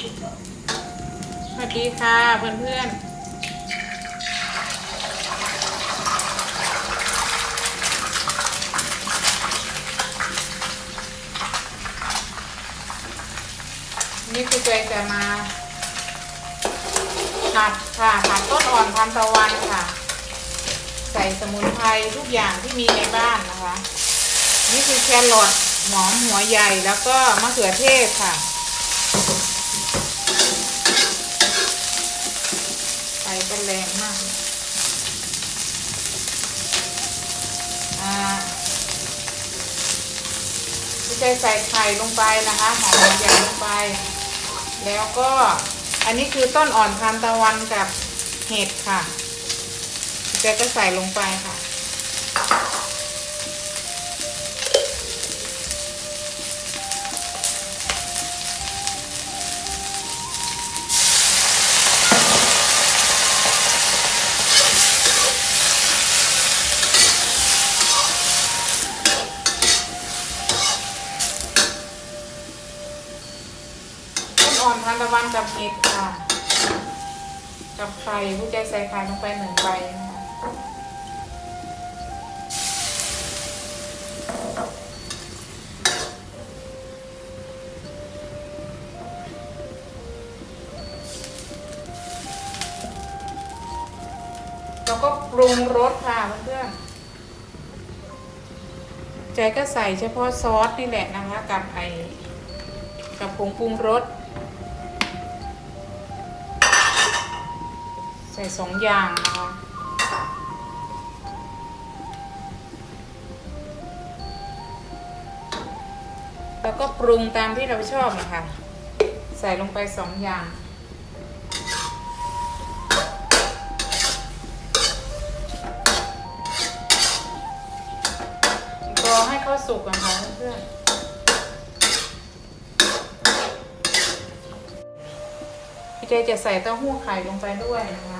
ดีค่ะเพื่อนๆนี่คือใจจะมาผัดค่ะผัดต้นอ่อนทานตะวันค่ะ ใส่สมุนไพรทุกอย่างที่มีในบ้านนะคะ นี่คือแครอทหอมหัวใหญ่แล้วก็มะเขือเทศค่ะ ไฟก็ แรงมากพี่ใจใส่ไข่ลงไปนะคะหอมใหญ่ลงไป แล้วก็อันนี้คือต้นอ่อนทานตะวันกับเห็ดค่ะพี่ใจก็ใส่ลงไปค่ะ อ่อนทานตะวันกับเห็ดค่ะ กับไข่ผู้ใจใส่ไข่ลงไปหนึ่งใบนะคะแล้วก็ปรุงรสค่ะเพื่อนๆใจก็ใส่เฉพาะซอสนี่แหละนะคะ กับไอกับผงปรุงรส ใส่สองอย่างนะคะแล้วก็ปรุงตามที่เราชอบนะคะใส่ลงไปสองอย่าง รอให้เขาสุกก่อนค่ะเพื่อนพี่เจจะใส่เต้าหู้ไข่ลงไปด้วยนะคะ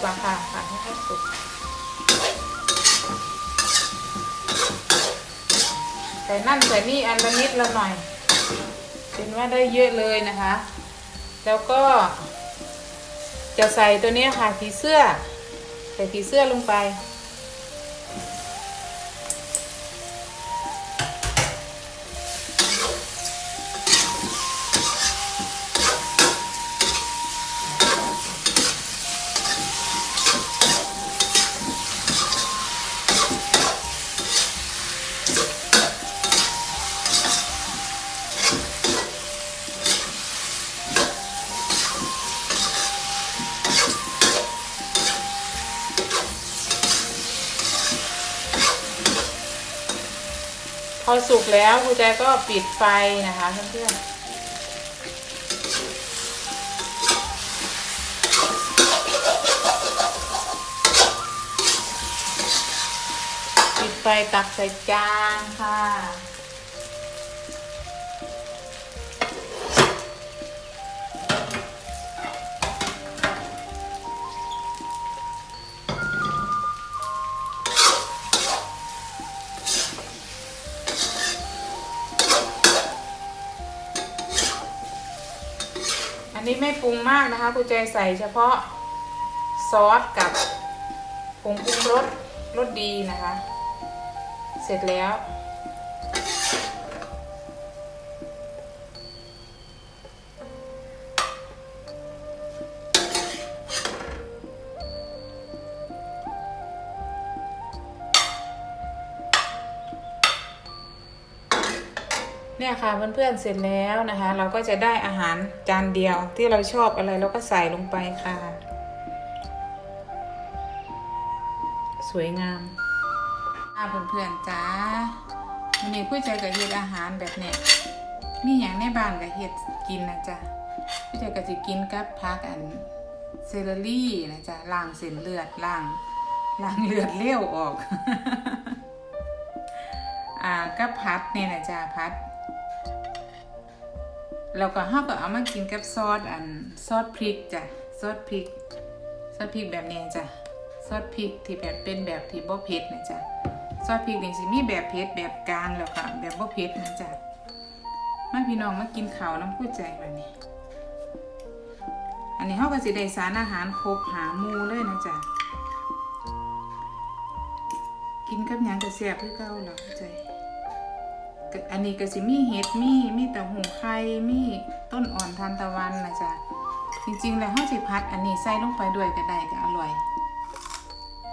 กอะค่ะผัดให้เขาสุกใส่นั่นใส่นี่อันละนิดละหน่อยเป็นว่าได้เยอะเลยนะคะ แล้วก็จะใส่ตัวนี้ค่ะผีเสื้อ ใส่ผีเสื้อลงไป อสุกแล้วครูแจก็ปิดไฟนะคะเพื่อนๆปิดไฟตักใส่จานค่ะ นี้ไม่ปรุงมากนะคะครูใจใส่เฉพาะซอสกับผงปรุงรสรสดีนะคะ เสร็จแล้ว เนี่ยค่ะเพื่อนๆเสร็จแล้วนะคะ เราก็จะได้อาหารจานเดียวที่เราชอบอะไรเราก็ใส่ลงไปค่ะ สวยงามอ่าเพื่อนๆจ้าวันนี้ผู้ใจกับเฮ็ดอาหารแบบเนี้ยมีอย่างในบ้านกับเฮ็ดกินนะจ๊ะผู้ใจก็จะกินกับพักอันเซเลอรี่นะจ๊ะล้างเส้นเลือดล้างล้างเลือดเลี้ยวออก อ่าก็พัดเนี่ยนะจ๊ะพัด แล้วก็เฮาก็เอามากินกับซอสอันซอสพริกจ้ะซอสพริกซอสพริกแบบนี้จ้ะซอสพริกที่แบบเป็นแบบที่บ่เผ็ดนะจ๊ะซอสพริกนี่สิมีแบบเผ็ดแบบกลางแล้วค่ะแบบบ่เผ็ดนะจ๊ะมาพี่น้องมากินข้าวน้ำผู้ใจแบบนี้ อันนี้เฮาก็สิได้สารอาหารครบหาหมู่เลยนะจ๊ะกินกับหยังก็แซ่บคือเก่าแล้วใจ อันนี้ก็สิมีเห็ดมีมีเต้าหู้ไข่มีต้นอ่อนทานตะวันนะจ๊ะจริงๆ แล้วเฮาสิพัดอันนี้ใส่ลงไปด้วยก็ได้ก็อร่อย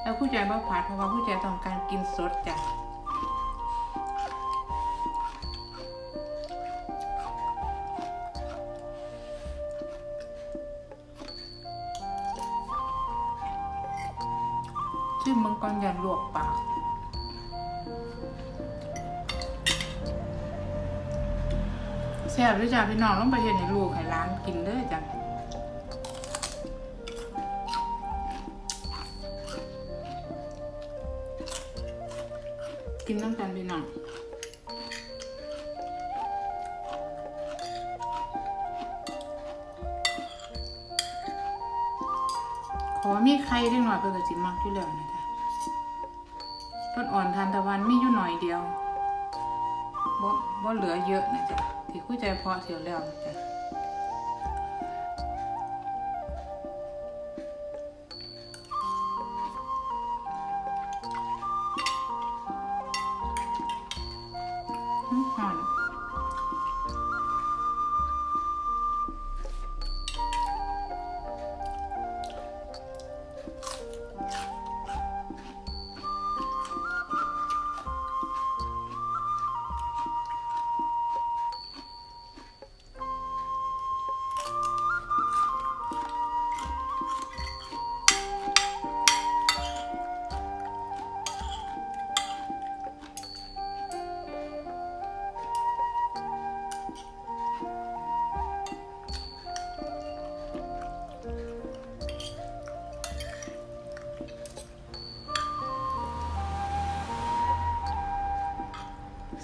แล้วผู้ใจบ่พัดเพราะว่าผู้ใจต้องการกินสดจ้ะชื่อมังกรยันลวกปาก ซ่บด้วยจ้ะพี่น้องต้องไปเห็นให้ลูกให้ร้านกินเด้อจ้ะกินน้ำกันพี่น้องขอมีไข่ได้หน่อยเพื่อจิมักอยู่แล้วนะจ๊ะต้นอ่อนทานตะวันมีอยู่หน่อยเดียวบ่บ่เหลือเยอะนะจ๊ะ ที่คุยใจพอเที่ยวแล้วนะจ๊ะ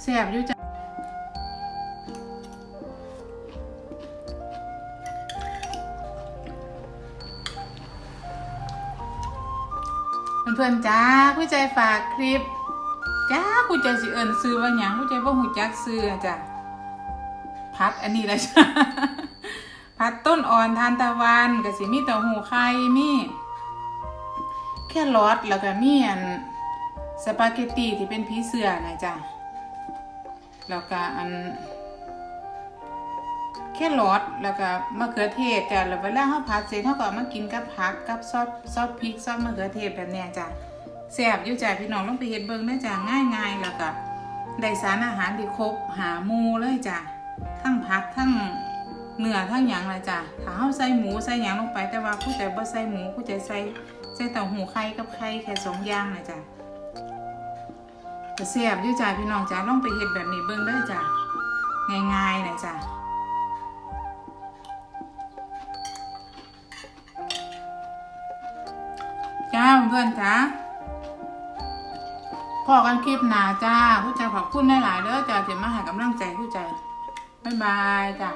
แซ่บอยู่จ้ะเพื่อนๆจ้าผู้ใจฝากคลิปจ้าผู้ใจสิเอิญซื้อว่าหยังผู้ใจว่าหูจักซื้อจ้ะพัดอันนี้แหละจ้ะพัดต้นอ่อนทานตะวันกับสิมีเต้าหูไข่มีแค่รอทแล้วก็มีอันสปาเกตตีที่เป็นผีเสื้อนะจ้ะ แล้วก็อันแค่รอทแล้วก็มะเขือเทศจ้ะแล้วเวลาเฮาผัดเสร็จเฮาก็มากินกับผักกับซอสซอสพริกซอสมะเขือเทศแบบเนี้ยจ้ะแซ่บอยู่จ้ะพี่น้องลองไปเฮ็ดเบิ่งเด้จ้ะง่ายๆแล้วก็ได้สารอาหารที่ครบหาหมูเลยจ้ะทั้งผักทั้งเนื้อทั้งหยังเลยจ้ะถ้าเฮาใส่หมูใส่หยังลงไปแต่ว่าผู้ใจบ่ใส่หมูผู้ใจใส่ใส่เต้าหู้ไข่กับไข่แค่สองอย่างนะ จะแซ่บยู่จ้าพี่น้องจ้าลองไปเฮ็ดแบบนี้เบิ่งเด้อจ้าง่ายๆนะจ้าจ้าเพื่อนจ้าพอกันคลิปหนาจ้าผู้ใจขอบคุณหลายๆเด้อจ้าที่มาห้กำลังใจผู้ใจบ๊ายบายจ้า